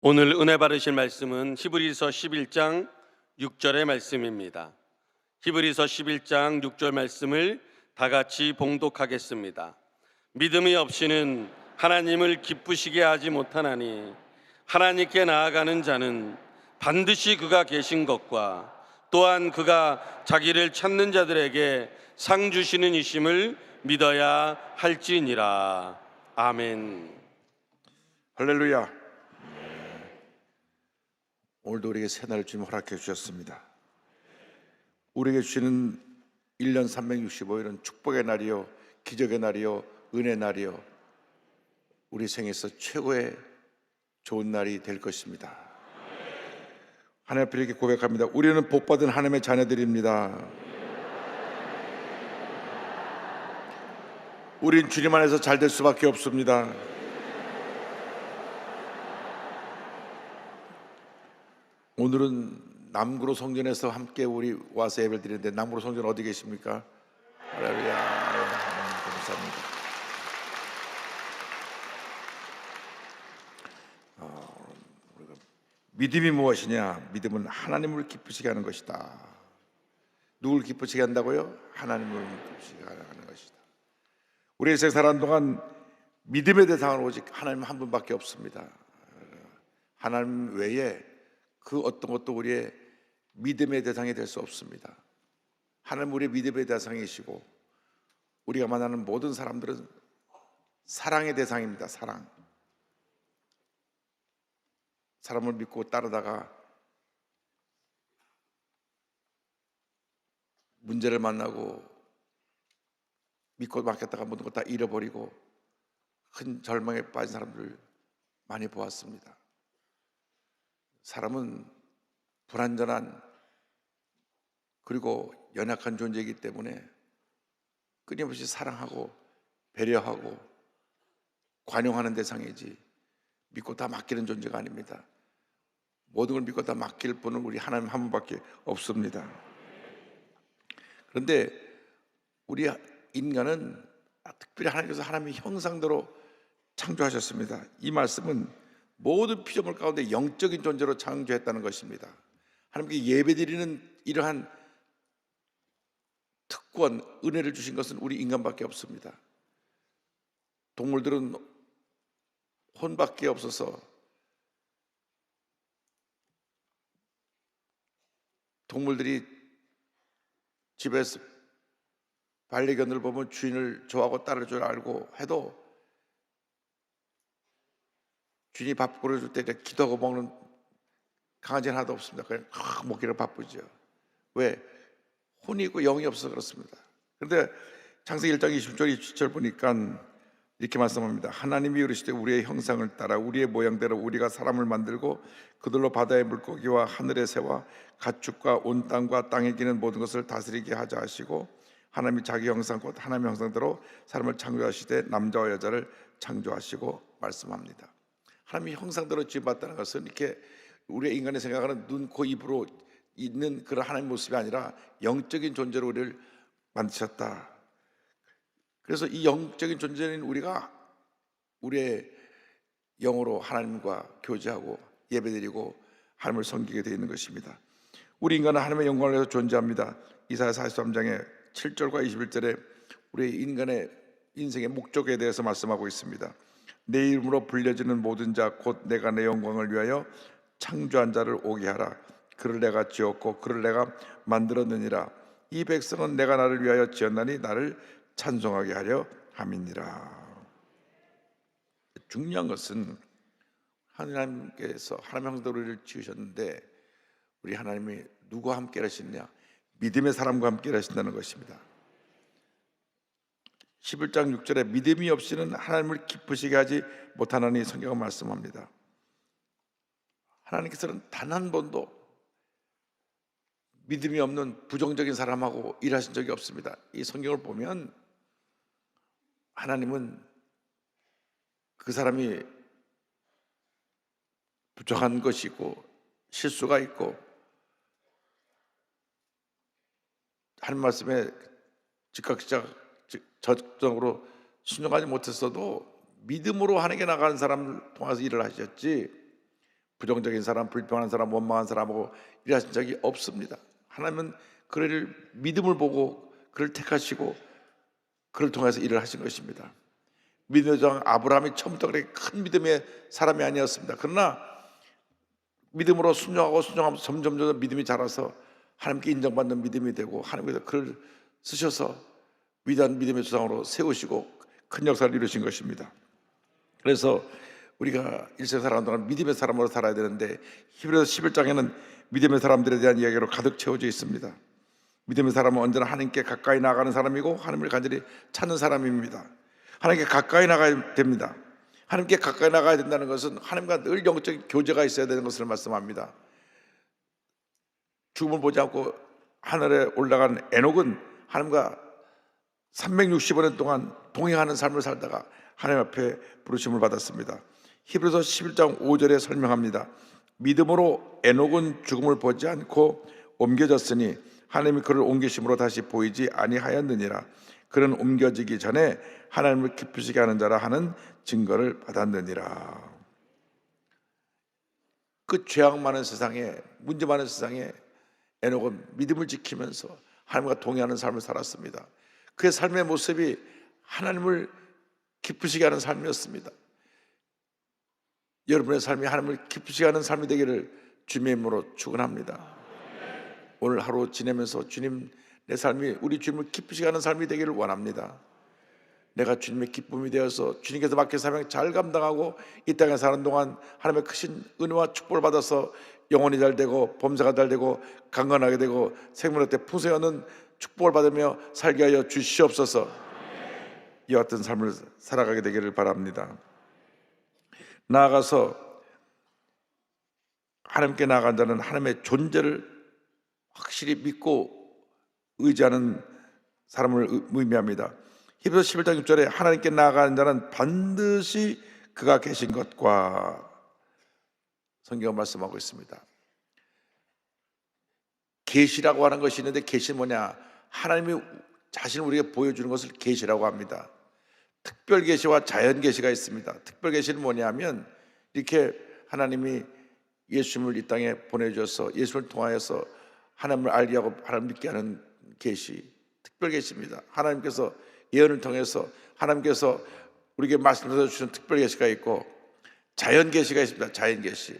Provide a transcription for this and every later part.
오늘 은혜 받으실 말씀은 히브리서 11장 6절의 말씀입니다. 히브리서 11장 6절 말씀을 다 같이 봉독하겠습니다. 믿음이 없이는 하나님을 기쁘시게 하지 못하나니 하나님께 나아가는 자는 반드시 그가 계신 것과 또한 그가 자기를 찾는 자들에게 상 주시는 이심을 믿어야 할지니라. 아멘. 할렐루야. 오늘도 우리에게 새날을 주님 허락해 주셨습니다. 우리에게 주시는 1년 365일은 축복의 날이요, 기적의 날이요, 은혜 날이요. 우리 생에서 최고의 좋은 날이 될 것입니다. 하나님 앞에 이렇게 고백합니다. 우리는 복받은 하나님의 자녀들입니다. 우린 주님 안에서 잘 될 수밖에 없습니다. 오늘은 남구로 성전에서 함께 우리 와서 예배를 드리는데 남구로 성전 어디 계십니까? 할렐루야. 하나님 감사합니다. 어, 믿음이 무엇이냐? 믿음은 하나님을 기쁘시게 하는 것이다. 누굴 기쁘시게 한다고요? 하나님을 기쁘시게 하는 것이다. 우리 인생 살아가는 동안 믿음의 대상은 오직 하나님 한 분밖에 없습니다. 하나님 외에 그 어떤 것도 우리의 믿음의 대상이 될 수 없습니다. 하나님 우리의 믿음의 대상이시고 우리가 만나는 모든 사람들은 사랑의 대상입니다. 사랑. 사람을 믿고 따르다가 문제를 만나고 믿고 맡겼다가 모든 것 다 잃어버리고 큰 절망에 빠진 사람들 많이 보았습니다. 사람은 불완전한 그리고 연약한 존재이기 때문에 끊임없이 사랑하고 배려하고 관용하는 대상이지 믿고 다 맡기는 존재가 아닙니다. 모든 걸 믿고 다 맡길 분은 우리 하나님 한 분밖에 없습니다. 그런데 우리 인간은 특별히 하나님께서 하나님의 형상대로 창조하셨습니다. 이 말씀은 모든 피조물 가운데 영적인 존재로 창조했다는 것입니다. 하나님께 예배드리는 이러한 특권, 은혜를 주신 것은 우리 인간밖에 없습니다. 동물들은 혼밖에 없어서 동물들이 집에서 반려견을 보면 주인을 좋아하고 따를 줄 알고 해도 주인이 밥 끓여줄 때 기도하고 먹는 강아지는 하나도 없습니다. 그냥 막 먹기를 바쁘죠. 왜? 혼이 있고 영이 없어서 그렇습니다. 그런데 창세기 1장 20절 27절 보니까 이렇게 말씀합니다. 하나님이 이르시되 우리의 형상을 따라 우리의 모양대로 우리가 사람을 만들고 그들로 바다의 물고기와 하늘의 새와 가축과 온 땅과 땅에 기는 모든 것을 다스리게 하자 하시고 하나님이 자기 형상 곧 하나님의 형상대로 사람을 창조하시되 남자와 여자를 창조하시고 말씀합니다. 하나님의 형상대로 지음받다는 것은 이렇게 우리의 인간이 생각하는 눈, 코, 입으로 있는 그런 하나님 모습이 아니라 영적인 존재로 우리를 만드셨다. 그래서 이 영적인 존재는 우리가 우리의 영으로 하나님과 교제하고 예배드리고 하나님을 섬기게 되어 있는 것입니다. 우리 인간은 하나님의 영광을 위해서 존재합니다. 이사야 43장의 7절과 21절에 우리 인간의 인생의 목적에 대해서 말씀하고 있습니다. 내 이름으로 불려지는 모든 자 곧 내가 내 영광을 위하여 창조한 자를 오게 하라. 그를 내가 지었고 그를 내가 만들었느니라. 이 백성은 내가 나를 위하여 지었나니 나를 찬송하게 하려 함이니라. 중요한 것은 하나님께서 하나님 우리를 지으셨는데 우리 하나님이 누구와 함께 하시느냐? 믿음의 사람과 함께 하신다는 것입니다. 11장 6절에 믿음이 없이는 하나님을 기쁘시게 하지 못하나니 성경은 말씀합니다. 하나님께서는 단 한 번도 믿음이 없는 부정적인 사람하고 일하신 적이 없습니다. 이 성경을 보면 하나님은 그 사람이 부족한 것이 있고 실수가 있고 하는 말씀에 즉각 시작 적극적으로 순종하지 못했어도 믿음으로 하나님께 나가는 사람을 통해서 일을 하셨지 부정적인 사람, 불평하는 사람, 원망한 사람하고 일하신 적이 없습니다. 하나님은 그를 믿음을 보고 그를 택하시고 그를 통해서 일을 하신 것입니다. 믿음의 장 아브라함이 처음부터 그렇게 큰 믿음의 사람이 아니었습니다. 그러나 믿음으로 순종하고 순종하면서 점점 점점 믿음이 자라서 하나님께 인정받는 믿음이 되고 하나님께서 그를 쓰셔서 위대한 믿음의 조상으로 세우시고 큰 역사를 이루신 것입니다. 그래서 우리가 일생 살아가는 동안 믿음의 사람으로 살아야 되는데 히브리서 11장에는 믿음의 사람들에 대한 이야기로 가득 채워져 있습니다. 믿음의 사람은 언제나 하나님께 가까이 나가는 사람이고 하나님을 간절히 찾는 사람입니다. 하나님께 가까이 나가야 됩니다. 하나님께 가까이 나가야 된다는 것은 하나님과 늘 영적인 교제가 있어야 되는 것을 말씀합니다. 죽음을 보지 않고 하늘에 올라간 에녹은 하나님과 365년 동안 동행하는 삶을 살다가 하나님 앞에 부르심을 받았습니다. 히브리서 11장 5절에 설명합니다. 믿음으로 에녹은 죽음을 보지 않고 옮겨졌으니 하나님이 그를 옮기심으로 다시 보이지 아니하였느니라. 그는 옮겨지기 전에 하나님을 기쁘시게 하는 자라 하는 증거를 받았느니라. 그 죄악 많은 세상에 문제 많은 세상에 에녹은 믿음을 지키면서 하나님과 동행하는 삶을 살았습니다. 그의 삶의 모습이 하나님을 기쁘시게 하는 삶이었습니다. 여러분의 삶이 하나님을 기쁘시게 하는 삶이 되기를 주님의 이름으로 축원합니다. 오늘 하루 지내면서 주님 내 삶이 우리 주님을 기쁘시게 하는 삶이 되기를 원합니다. 내가 주님의 기쁨이 되어서 주님께서 맡긴 사명 잘 감당하고 이 땅에 사는 동안 하나님의 크신 은혜와 축복을 받아서 영혼이 잘 되고 범사가 잘 되고 강건하게 되고 생명의 때 풍성하는 축복을 받으며 살게 하여 주시옵소서. 이와 같은 삶을 살아가게 되기를 바랍니다. 나아가서 하나님께 나아간 자는 하나님의 존재를 확실히 믿고 의지하는 사람을 의- 의미합니다. 히브리서 11장 6절에 하나님께 나아가는 자는 반드시 그가 계신 것과 성경 말씀하고 있습니다. 계시라고 하는 것이 있는데 계시는 뭐냐? 하나님이 자신을 우리에게 보여주는 것을 계시라고 합니다. 특별 계시와 자연 계시가 있습니다. 특별 계시는 뭐냐면 이렇게 하나님이 예수님을 이 땅에 보내주셔서 예수를 통하여서 하나님을 알게 하고 하나님 믿게 하는 계시, 특별 계시입니다. 하나님께서 예언을 통해서 하나님께서 우리에게 말씀해 주시는 특별 계시가 있고 자연 계시가 있습니다. 자연 계시.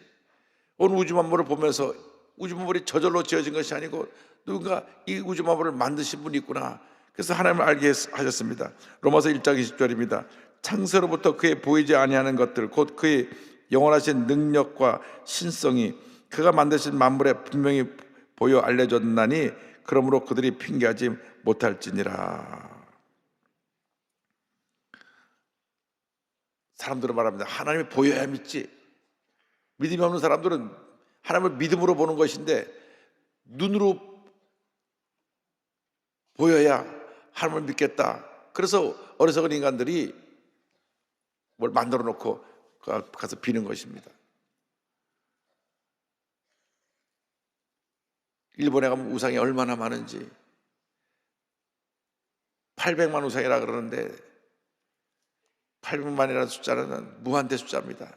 온 우주 만물을 보면서 우주 만물이 저절로 지어진 것이 아니고 누군가 이 우주 만물을 만드신 분이 있구나. 그래서 하나님을 알게 했- 하셨습니다. 로마서 1장 20절입니다. 창세로부터 그의 보이지 아니하는 것들 곧 그의 영원하신 능력과 신성이 그가 만드신 만물에 분명히 보여 알려졌나니 그러므로 그들이 핑계하지 못할지니라. 사람들은 말합니다. 하나님이 보여야 믿지. 믿음이 없는 사람들은 하나님을 믿음으로 보는 것인데 눈으로 보여야 하나님을 믿겠다. 그래서 어리석은 인간들이 뭘 만들어 놓고 가- 가서 비는 것입니다. 일본에 가면 우상이 얼마나 많은지 800만 우상이라 그러는데 800만이라는 숫자는 무한대 숫자입니다.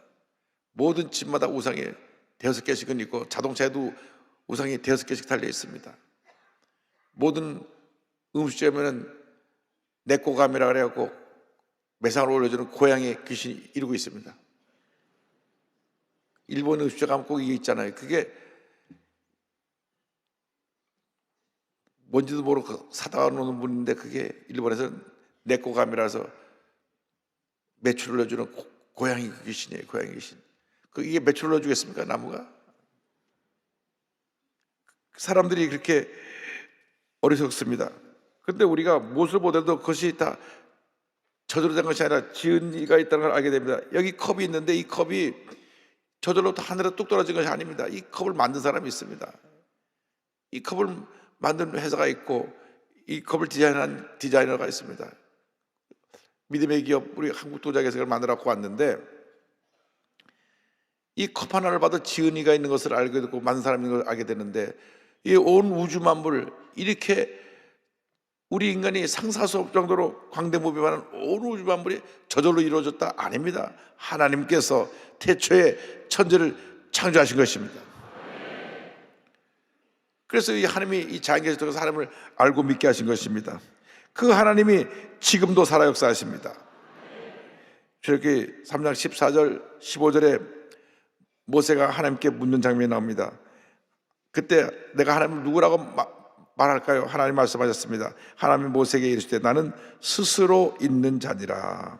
모든 집마다 우상이 대여섯 개씩은 있고 자동차에도 우상이 대여섯 개씩 달려 있습니다. 모든 음식점에는 내꼬감이라 그래갖고 매상을 올려주는 고양이 귀신이 이루고 있습니다. 일본 음식점 가면 꼭 이게 있잖아요. 그게 뭔지도 모르고 사다가 놓는 분인데 그게 일본에서는 내꼬감이라서 매출을 넣어주는 고, 고양이 귀신이에요. 고양이 귀신. 그 이게 매출을 넣어주겠습니까? 나무가? 사람들이 그렇게 어리석습니다. 그런데 우리가 무엇을 보더라도 그것이 다 저절로 된 것이 아니라 지은 이가 있다는 걸 알게 됩니다. 여기 컵이 있는데 이 컵이 저절로 하늘에 뚝 떨어진 것이 아닙니다. 이 컵을 만든 사람이 있습니다. 이 컵을 만든 회사가 있고 이 컵을 디자인한 디자이너가 있습니다. 믿음의 기업 우리 한국 도자기에서 그걸 만들어 갖고 왔는데 이 컵 하나를 봐도 지은이가 있는 것을 알게 되고 만든 사람인 걸 알게 되는데 이 온 우주 만물 이렇게 우리 인간이 상상할 수 없을 정도로 광대무비만한 온 우주 만물이 저절로 이루어졌다 아닙니다. 하나님께서 태초에 천지를 창조하신 것입니다. 그래서 이 하나님이 이 자연계에서 통해서 하나님을 알고 믿게 하신 것입니다. 그 하나님이 지금도 살아 역사하십니다. 저렇게 3장 14절 15절에 모세가 하나님께 묻는 장면이 나옵니다. 그때 내가 하나님을 누구라고 마- 말할까요? 하나님 말씀하셨습니다. 하나님이 모세에게 이르시되 나는 스스로 있는 자니라.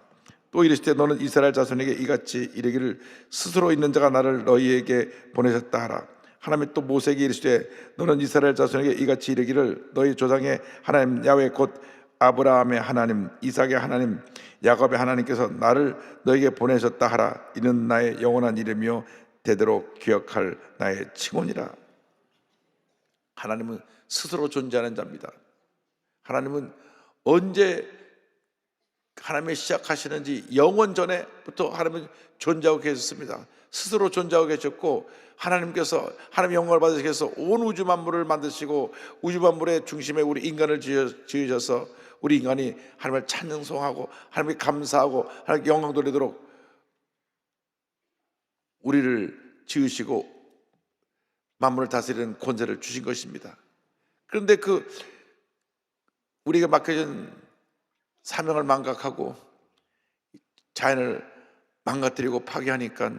또 이르시되 너는 이스라엘 자손에게 이같이 이르기를 스스로 있는 자가 나를 너희에게 보내셨다 하라. 하나님이 또 모세에게 이르시되 너는 이스라엘 자손에게 이같이 이르기를 너희 조상의 하나님 야훼 곧 아브라함의 하나님, 이삭의 하나님, 야곱의 하나님께서 나를 너에게 보내셨다 하라. 이는 나의 영원한 이름이요 대대로 기억할 나의 칭혼이라. 하나님은 스스로 존재하는 자입니다. 하나님은 언제 하나님이 시작하시는지 영원 전에부터 하나님은 존재하고 계셨습니다. 스스로 존재하고 계셨고 하나님께서 하나님의 영광을 받으셔서 온 우주 만물을 만드시고 우주 만물의 중심에 우리 인간을 지으- 지으셔서 우리 인간이 하나님을 찬송하고 하나님께 감사하고 하나님께 영광 돌리도록 우리를 지으시고 만물을 다스리는 권세를 주신 것입니다. 그런데 그 우리가 맡겨진 사명을 망각하고 자연을 망가뜨리고 파괴하니까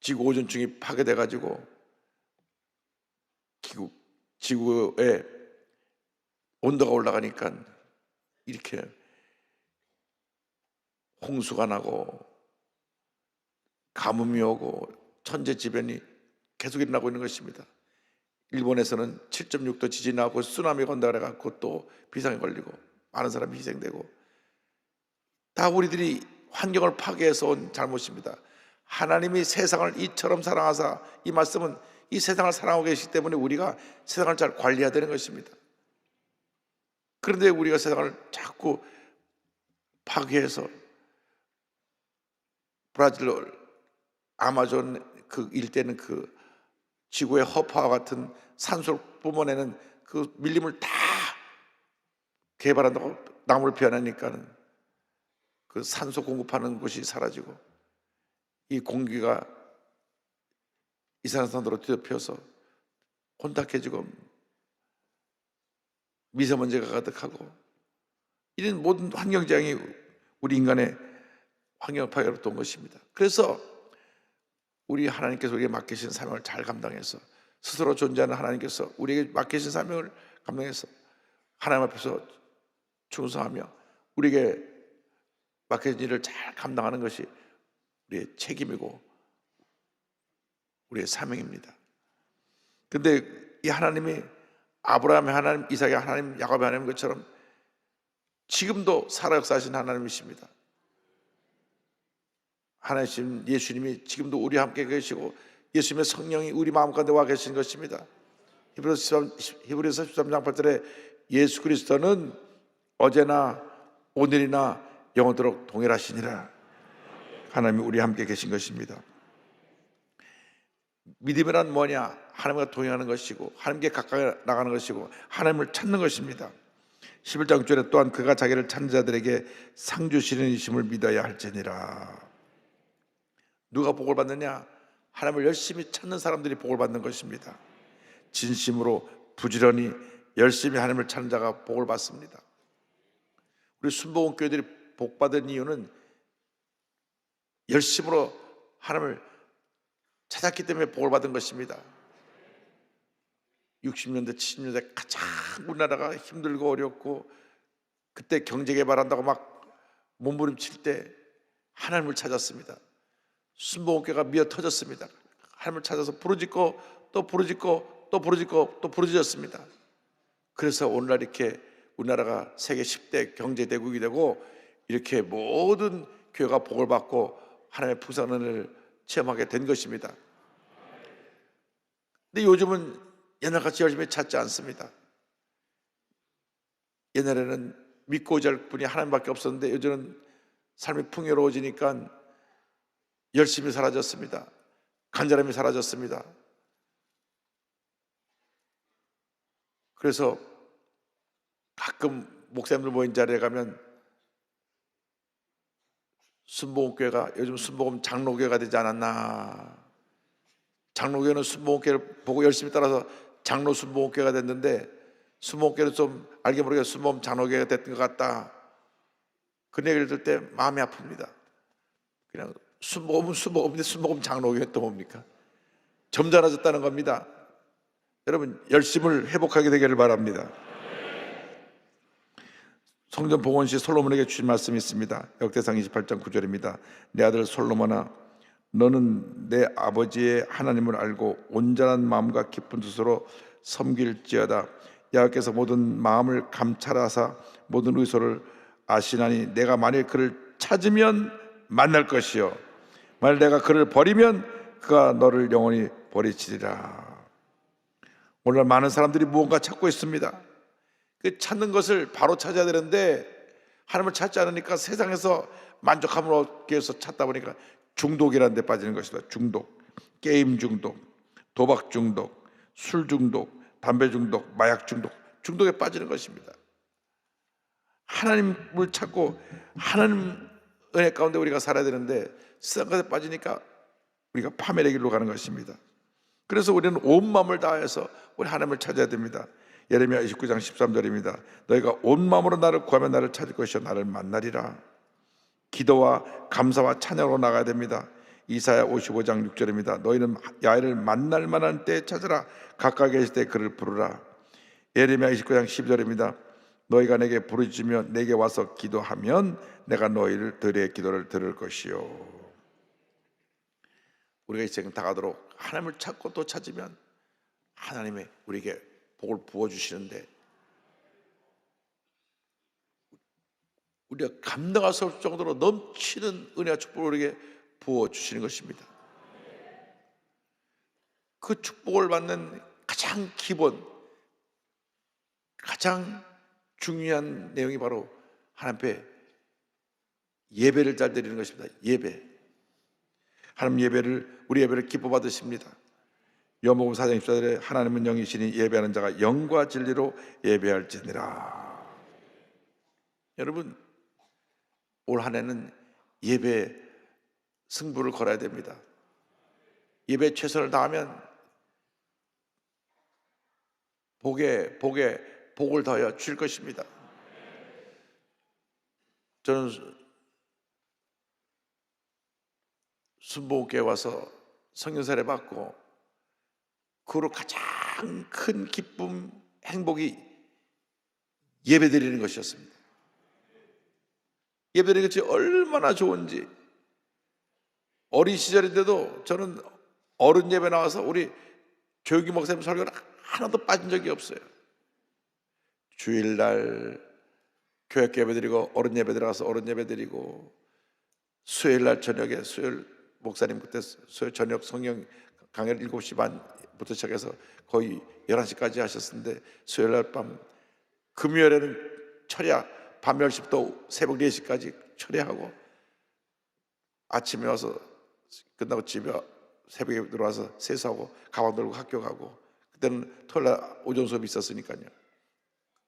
지구 오존층이 파괴돼 가지고 지구 지구의 온도가 올라가니까 이렇게 홍수가 나고 가뭄이 오고 천재지변이 계속 일어나고 있는 것입니다. 일본에서는 7.6도 지진이 나고 쓰나미가 온다 그래갖고 또 비상이 걸리고 많은 사람이 희생되고 다 우리들이 환경을 파괴해서 온 잘못입니다. 하나님이 세상을 이처럼 사랑하사 이 말씀은 이 세상을 사랑하고 계시기 때문에 우리가 세상을 잘 관리해야 되는 것입니다. 그런데 우리가 세상을 자꾸 파괴해서 브라질 아마존 그 일대는 그 지구의 허파와 같은 산소를 뿜어내는 그 밀림을 다 개발한다고 나무를 베어내니까는 그 산소 공급하는 곳이 사라지고 이 공기가 이산화탄소로 뒤덮여서 혼탁해지고 미세먼지가 가득하고 이런 모든 환경재앙이 우리 인간의 환경 파괴로 온 것입니다. 그래서 우리 하나님께서 우리에게 맡기신 사명을 잘 감당해서 스스로 존재하는 하나님께서 우리에게 맡기신 사명을 감당해서 하나님 앞에서 충성하며 우리에게 맡겨진 일을 잘 감당하는 것이 우리의 책임이고 우리의 사명입니다. 근데 이 하나님이 아브라함의 하나님, 이삭의 하나님, 야곱의 하나님 것처럼 지금도 살아 역사하신 하나님이십니다. 하나님 예수님이 지금도 우리와 함께 계시고 예수님의 성령이 우리 마음 가운데 와 계신 것입니다. 히브리서 13, 히브리서 13장 8절에 예수 그리스도는 어제나 오늘이나 영원토록 동일하시니라. 하나님이 우리 함께 계신 것입니다. 믿음이란 뭐냐? 하나님과 동행하는 것이고 하나님께 가까이 나가는 것이고 하나님을 찾는 것입니다. 11장 6절에 또한 그가 자기를 찾는 자들에게 상 주시는 이심을 믿어야 할지니라. 누가 복을 받느냐? 하나님을 열심히 찾는 사람들이 복을 받는 것입니다. 진심으로 부지런히 열심히 하나님을 찾는 자가 복을 받습니다. 우리 순복음 교회들이 복 받은 이유는 열심으로 하나님을 찾았기 때문에 복을 받은 것입니다. 60년대, 70년대 가장 우리나라가 힘들고 어렵고 그때 경제 개발한다고 막 몸부림칠 때 하나님을 찾았습니다. 순복음교가 미어 터졌습니다. 하나님을 찾아서 부르짖고 또 부르짖고 또 부르짖고 또 부르짖었습니다. 그래서 오늘날 이렇게 우리나라가 세계 10대 경제 대국이 되고 이렇게 모든 교회가 복을 받고 하나님의 풍성을 체험하게 된 것입니다. 근데 요즘은 옛날같이 열심히 찾지 않습니다. 옛날에는 믿고 잘 분이 하나님밖에 없었는데 요즘은 삶이 풍요로워지니까 열심히 사라졌습니다. 간절함이 사라졌습니다. 그래서 가끔 목사님들 모인 자리에 가면 순복음교회가 요즘 순복음 장로교회가 되지 않았나 장로교는 순복음교를 보고 열심히 따라서 장로 순복음교가 됐는데 순복음교는 좀 알게 모르게 순복음 장로교가 됐던 것 같다. 그 얘기를 들을 때 마음이 아픕니다. 그냥 순복음은 순복음인데 순복음 장로교는 또 뭡니까? 점잖아졌다는 겁니다. 여러분 열심을 회복하게 되기를 바랍니다. 성전 봉헌시 솔로몬에게 주신 말씀이 있습니다. 역대상 28장 9절입니다. 내 아들 솔로몬아 너는 내 아버지의 하나님을 알고 온전한 마음과 깊은 뜻으로 섬길지어다. 여호와께서 모든 마음을 감찰하사 모든 의소를 아시나니 내가 만일 그를 찾으면 만날 것이요 만일 내가 그를 버리면 그가 너를 영원히 버리치리라. 오늘 많은 사람들이 무언가 찾고 있습니다. 그 찾는 것을 바로 찾아야 되는데 하나님을 찾지 않으니까 세상에서 만족함을 얻기 위해서 찾다 보니까 중독이라는 데 빠지는 것이다. 중독, 게임 중독, 도박 중독, 술 중독, 담배 중독, 마약 중독, 중독에 빠지는 것입니다. 하나님을 찾고 하나님 은혜 가운데 우리가 살아야 되는데 것에 빠지니까 우리가 파멸의 길로 가는 것입니다. 그래서 우리는 온 마음을 다해서 우리 하나님을 찾아야 됩니다. 예레미야 29장 13절입니다. 너희가 온 마음으로 나를 구하면 나를 찾을 것이요 나를 만나리라. 기도와 감사와 찬양으로 나가야 됩니다. 이사야 55장 6절입니다. 너희는 야훼를 만날 만한 때에 찾으라. 가까이 계실 때 그를 부르라. 예레미야 29장 12절입니다. 너희가 내게 부르짖으며 내게 와서 기도하면 내가 너희를 들의 기도를 들을 것이요. 우리가 이 세상 다가도록 하나님을 찾고 또 찾으면 하나님의 우리에게 복을 부어 주시는데 우리가 감당할 수 없을 정도로 넘치는 은혜와 축복을 우리에게 부어 주시는 것입니다. 그 축복을 받는 가장 기본, 가장 중요한 내용이 바로 하나님 앞에 예배를 잘 드리는 것입니다. 예배. 하나님 예배를 우리 예배를 기뻐 받으십니다. 요목음 4장 14절에 하나님은 영이시니 예배하는 자가 영과 진리로 예배할지니라. 여러분 올 한해는 예배 승부를 걸어야 됩니다. 예배 최선을 다하면 복에 복에 복을 더하여 줄 것입니다. 저는 순복음교회 와서 성경사를 받고 그로 가장 큰 기쁨, 행복이 예배드리는 것이었습니다. 예배드리는 것이 얼마나 좋은지 어린 시절인데도 저는 어른 예배 나와서 우리 조용기 목사님 설교를 하나도 빠진 적이 없어요. 주일날 교회 예배 드리고 어른 예배 들어가서 어른 예배 드리고 수요일날 저녁에 수요일 목사님 그때 수요일 저녁 성경 강의를 7시 반부터 시작해서 거의 11시까지 하셨는데 수요일 날 밤 금요일에는 철야 밤 10시부터 새벽 4시까지 철야하고 아침에 와서 끝나고 집에 새벽에 들어와서 세수하고 가방 들고 학교 가고 그때는 토요일 날 오전 수업이 있었으니까요.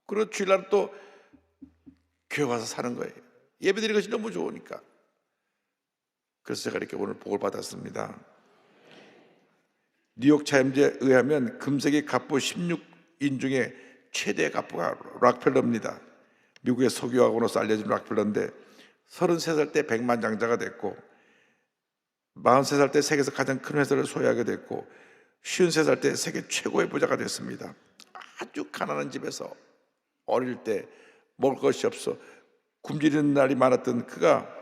그리고 주일날 또 교회 가서 사는 거예요. 예배 드리는 것이 너무 좋으니까. 그래서 제가 이렇게 오늘 복을 받았습니다. 뉴욕 타임즈에 의하면 금세기 갑부 16인 중에 최대 갑부가 락펠러입니다. 미국의 석유학원으로서 알려진 락펠러인데 33살 때 백만 장자가 됐고 43살 때 세계에서 가장 큰 회사를 소유하게 됐고 53살 때 세계 최고의 부자가 됐습니다. 아주 가난한 집에서 어릴 때 먹을 것이 없어 굶주리는 날이 많았던 그가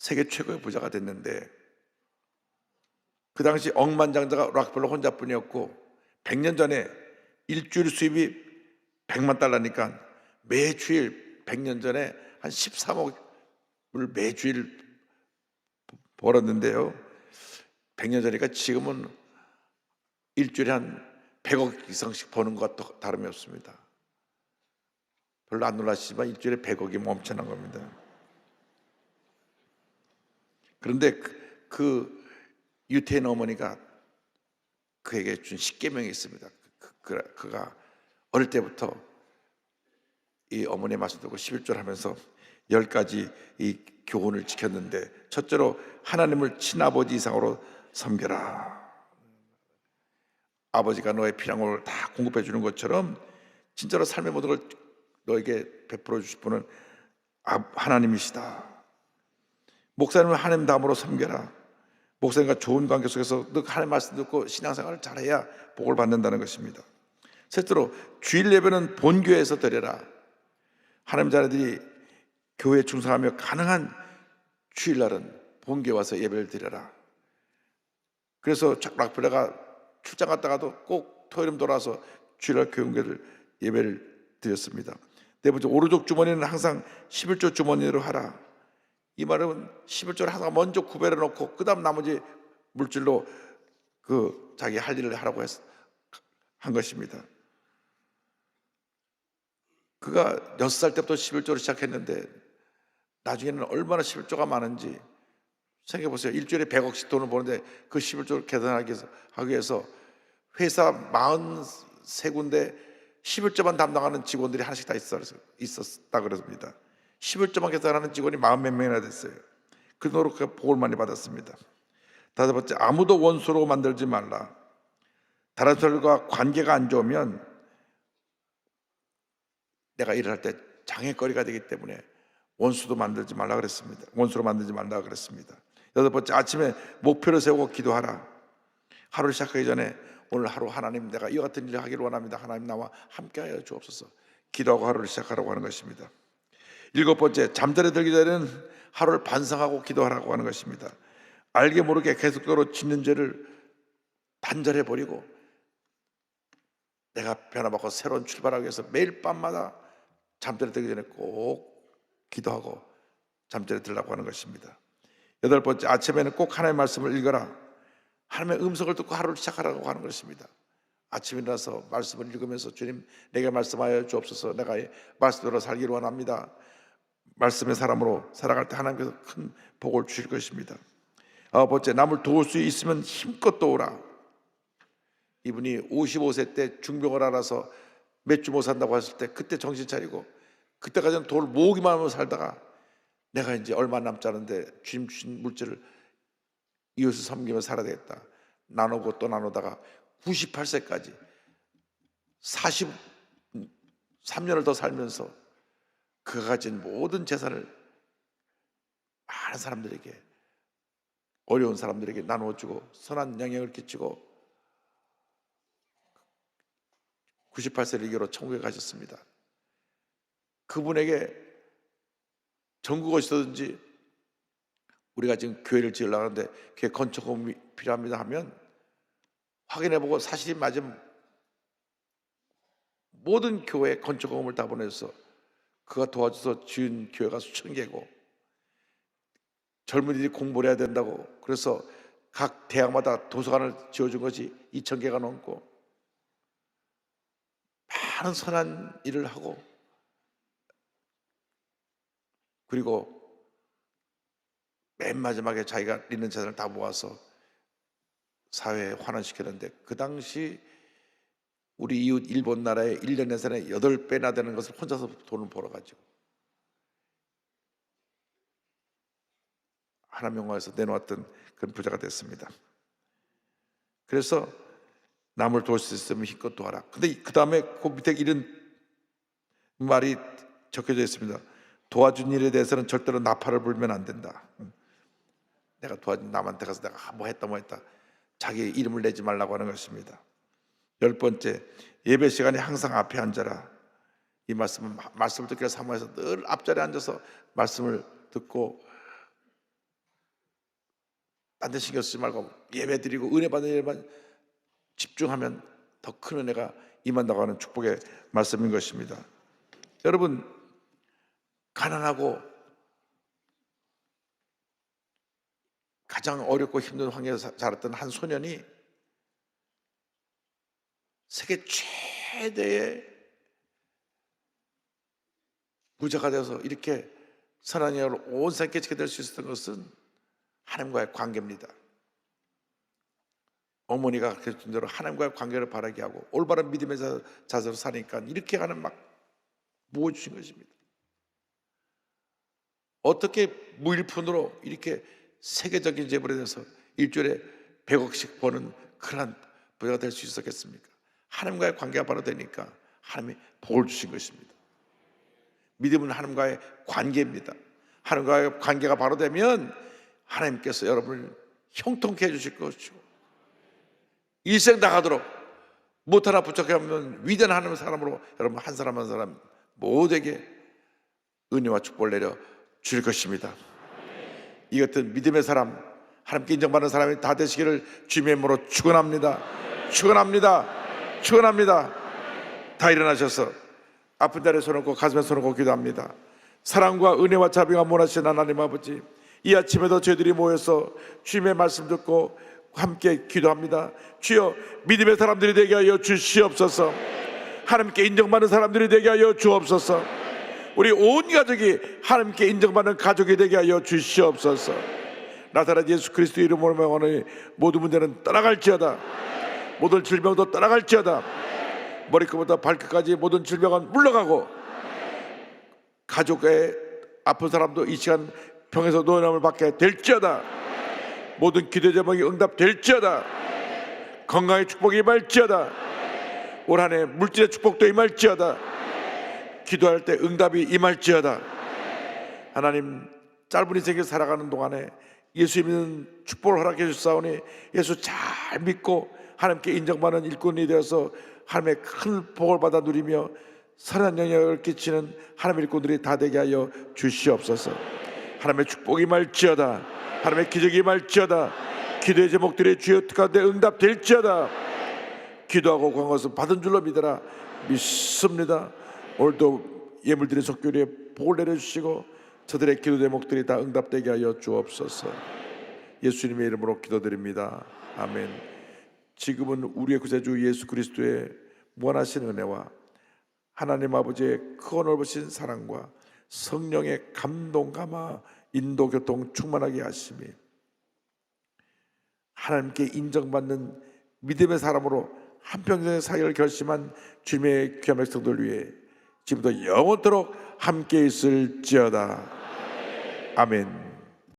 세계 최고의 부자가 됐는데 그 당시 억만장자가 락펠러 혼자뿐이었고 100년 전에 일주일 수입이 100만 달러니까 매주일 100년 전에 한 13억을 매주일 벌었는데요. 100년 전이니까 지금은 일주일에 한 100억 이상씩 버는 것도 다름이 없습니다. 별로 안 놀라시지만 일주일에 100억이면 엄청난 겁니다. 그런데 그, 그 유태인 어머니가 그에게 준 십계명이 있습니다. 그, 그, 그 가 어릴 때부터 이 어머니의 말씀 듣고 11절 하면서 열 가지 이 교훈을 지켰는데 첫째로 하나님을 친아버지 이상으로 섬겨라. 아버지가 너의 필요한 다 공급해 주는 것처럼 진짜로 삶의 모든 걸 너에게 베풀어 주실 분은 아- 하나님이시다. 목사님은 하나님 다음으로 섬겨라. 목사님과 좋은 관계 속에서 너 하나님 말씀 듣고 신앙생활을 잘해야 복을 받는다는 것입니다. 셋째로 주일 예배는 본교회에서 드려라. 하나님 자녀들이 교회에 충성하며 가능한 주일날은 본교회 와서 예배를 드려라. 그래서 락플레가 출장 갔다가도 꼭 토요일 돌아와서 주일날 교회를 예배를 드렸습니다. 네 번째 오른쪽 주머니는 항상 11조 주머니로 하라. 이 말은 11조를 항상 먼저 구별해 놓고 그다음 나머지 물질로 그 자기 할 일을 하라고 했, 한 것입니다. 그가 여섯 살 때부터 11조를 시작했는데 나중에는 얼마나 11조가 많은지 생각해 보세요. 일주일에 100억씩 돈을 버는데 그 11조를 계산하기 위해서, 회사 43군데 11조만 담당하는 직원들이 하나씩 다 있었, 있었다 그럽니다. 11조만 계산하는 직원이 40몇 명이나 됐어요. 그 노력 그 복을 많이 받았습니다. 다섯 번째, 아무도 원수로 만들지 말라. 다른 사람과 관계가 안 좋으면 내가 일을 할 때 장애거리가 되기 때문에 원수도 만들지 말라 그랬습니다. 원수로 만들지 말라 그랬습니다. 여덟 번째 아침에 목표를 세우고 기도하라. 하루를 시작하기 전에 오늘 하루 하나님 내가 이와 같은 일을 하기를 원합니다. 하나님 나와 함께하여 주옵소서. 기도하고 하루를 시작하라고 하는 것입니다. 일곱 번째 잠자리 들기 전에는 하루를 반성하고 기도하라고 하는 것입니다. 알게 모르게 계속적으로 짓는 죄를 단절해 버리고 내가 변화받고 새로운 출발하기 위해서 매일 밤마다 잠자리 들기 전에 꼭 기도하고 잠자리 들라고 하는 것입니다. 여덟 번째 아침에는 꼭 하나님의 말씀을 읽어라. 하나님의 음성을 듣고 하루를 시작하라고 하는 것입니다. 아침에 일어나서 말씀을 읽으면서 주님 내게 말씀하여 주옵소서 내가 이 말씀대로 살기를 원합니다. 말씀의 사람으로 살아갈 때 하나님께서 큰 복을 주실 것입니다. 아홉 번째 남을 도울 수 있으면 힘껏 도우라. 이분이 55세 때 중병을 알아서 몇 주 못 산다고 했을 때 그때 정신 차리고 그때까지는 돈을 모으기만 하면 살다가 내가 이제 얼마 남지 않은데 주님 주신 물질을 이웃을 섬기며 살아야 되겠다. 나누고 또 나누다가 98세까지 43년을 더 살면서 그가 가진 모든 재산을 많은 사람들에게 어려운 사람들에게 나누어 주고 선한 영향을 끼치고 98세를 이겨로 천국에 가셨습니다. 그분에게 전국 어디서든지 우리가 지금 교회를 지으려고 하는데 교회 건축금이 필요합니다 하면 확인해보고 사실이 맞으면 모든 교회 건축금을 다 보내서 그가 도와줘서 지은 교회가 수천 개고 젊은이들이 공부를 해야 된다고 그래서 각 대학마다 도서관을 지어준 것이 2천 개가 넘고 많은 선한 일을 하고 그리고 맨 마지막에 자기가 있는 재산을 다 모아서 사회에 환원시켰는데 그 당시 우리 이웃 일본 나라의 1년 예산의 8배나 되는 것을 혼자서 돈을 벌어가지고 하나님 영화에서 내놓았던 그런 부자가 됐습니다. 그래서 남을 도울 수 있으면 힘껏 도와라. 근데 그 다음에 그 밑에 이런 말이 적혀져 있습니다. 도와준 일에 대해서는 절대로 나팔을 불면 안 된다. 내가 도와준 남한테 가서 내가 뭐 했다 뭐 했다. 자기 이름을 내지 말라고 하는 것입니다. 열 번째 예배 시간에 항상 앞에 앉아라. 이 말씀은 말씀을 듣기를 사모해서 늘 앞자리에 앉아서 말씀을 듣고 딴데 신경 쓰지 말고 예배 드리고 은혜 받는 일에만 집중하면 더 큰 은혜가 임한다고 하는 축복의 말씀인 것입니다. 여러분 가난하고 가장 어렵고 힘든 환경에서 자랐던 한 소년이 세계 최대의 부자가 되어서 이렇게 선한 영을 온 세계에 끼치게 될 수 있었던 것은 하나님과의 관계입니다. 어머니가 그랬던 대로 하나님과의 관계를 바라게 하고 올바른 믿음의 자- 자세로 사니까 이렇게 하는 막 부어주신 것입니다. 어떻게 무일푼으로 이렇게 세계적인 재벌에 대해서 일주일에 100억씩 버는 그런 부자가 될 수 있었겠습니까? 하나님과의 관계가 바로 되니까 하나님이 복을 주신 것입니다. 믿음은 하나님과의 관계입니다. 하나님과의 관계가 바로 되면 하나님께서 여러분을 형통케 해주실 것이고 일생 나가도록 못 하나 부족해 없는 위대한 하나님의 사람으로 여러분 한 사람 한 사람 모두에게 은혜와 축복을 내려 줄 것입니다. 이 같은 믿음의 사람, 하나님께 인정받는 사람이 다 되시기를 주님의 이름으로 축원합니다. 축원합니다. 축원합니다. 다 일어나셔서 아픈 자리에 손을 얹고 가슴에 손을 얹고 기도합니다. 사랑과 은혜와 자비가 원하시는 하나님 아버지 이 아침에도 저희들이 모여서 주님의 말씀 듣고 함께 기도합니다. 주여 믿음의 사람들이 되게 하여 주시옵소서. 하나님께 인정받는 사람들이 되게 하여 주옵소서. 우리 온 가족이 하나님께 인정받는 가족이 되게 하여 주시옵소서. 나사렛 예수 그리스도 이름으로 명하니 모든 문제는 떠나갈지어다. 모든 질병도 떠나갈지어다. 머리끝부터 발끝까지 모든 질병은 물러가고 가족의 아픈 사람도 이 시간 병에서 노인함을 받게 될지어다. 모든 기도 제목이 응답될지어다. 건강의 축복이 임할지어다. 올 한해 물질의 축복도 임할지어다. 기도할 때 응답이 임할지어다. 하나님 짧은 인생에 살아가는 동안에 예수 믿는 축복을 허락해 주사오니 예수 잘 믿고 하나님께 인정받는 일꾼이 되어서 하나님의 큰 복을 받아 누리며 선한 영향을 끼치는 하나님의 일꾼들이 다 되게 하여 주시옵소서. 하나님의 축복이 말지어다. 하나님의 기적이 말지어다. 기도의 제목들이 주여 가운데 응답될지어다. 기도하고 것을 받은 줄로 믿어라 믿습니다. 오늘도 예물드린 속교리에 복을 내려주시고 저들의 기도 제목들이 다 응답되게 하여 주옵소서. 예수님의 이름으로 기도드립니다. 아멘. 지금은 우리의 구세주 예수 그리스도의 무한하신 은혜와 하나님 아버지의 크고 넓으신 사랑과 성령의 감동 감화 인도 교통 충만하게 하심이 하나님께 인정받는 믿음의 사람으로 한평생의 사역을 결심한 주님의 귀한 백성들 위해 지금도 영원토록 함께 있을지어다. 아멘